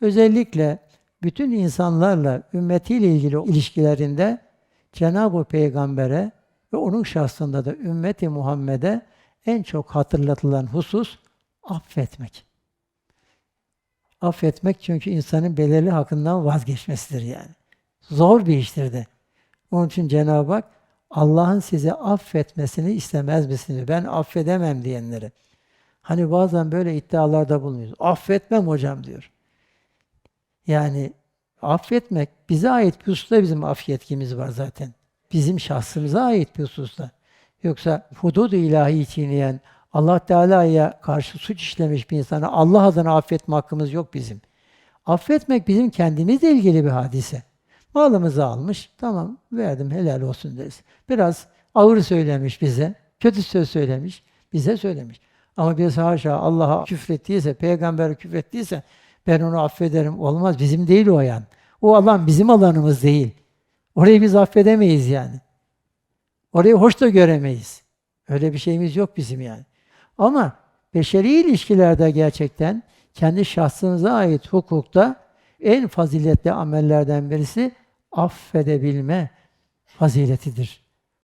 Özellikle bütün insanlarla, ümmetiyle ilgili ilişkilerinde Cenab-ı Peygamber'e ve onun şahsında da ümmeti Muhammed'e en çok hatırlatılan husus affetmek. Affetmek çünkü insanın belirli hakkından vazgeçmesidir yani. Zor bir iştir de. Onun için Cenab-ı Hak Allah'ın size affetmesini istemez misiniz? Ben affedemem diyenleri. Hani bazen böyle iddialarda bulunuyoruz. Affetmem hocam diyor. Yani affetmek bize ait bir hususta bizim af yetkimiz var zaten. Bizim şahsımıza ait bir hususta. Yoksa hudud-u ilahi çiğneyen, Allah Teala'ya karşı suç işlemiş bir insana Allah adına affetme hakkımız yok bizim. Affetmek bizim kendimizle ilgili bir hadise. Malımızı almış, tamam verdim helal olsun deriz. Biraz ağır söylemiş bize, kötü söz söylemiş, bize söylemiş. Ama biz haşa Allah'a küfrettiyse, peygambere küfrettiyse ben onu affederim. Olmaz. Bizim değil o yan. O alan bizim alanımız değil. Orayı biz affedemeyiz yani. Orayı hoş da göremeyiz. Öyle bir şeyimiz yok bizim yani. Ama beşeri ilişkilerde gerçekten kendi şahsınıza ait hukukta en faziletli amellerden birisi affedebilme faziletidir.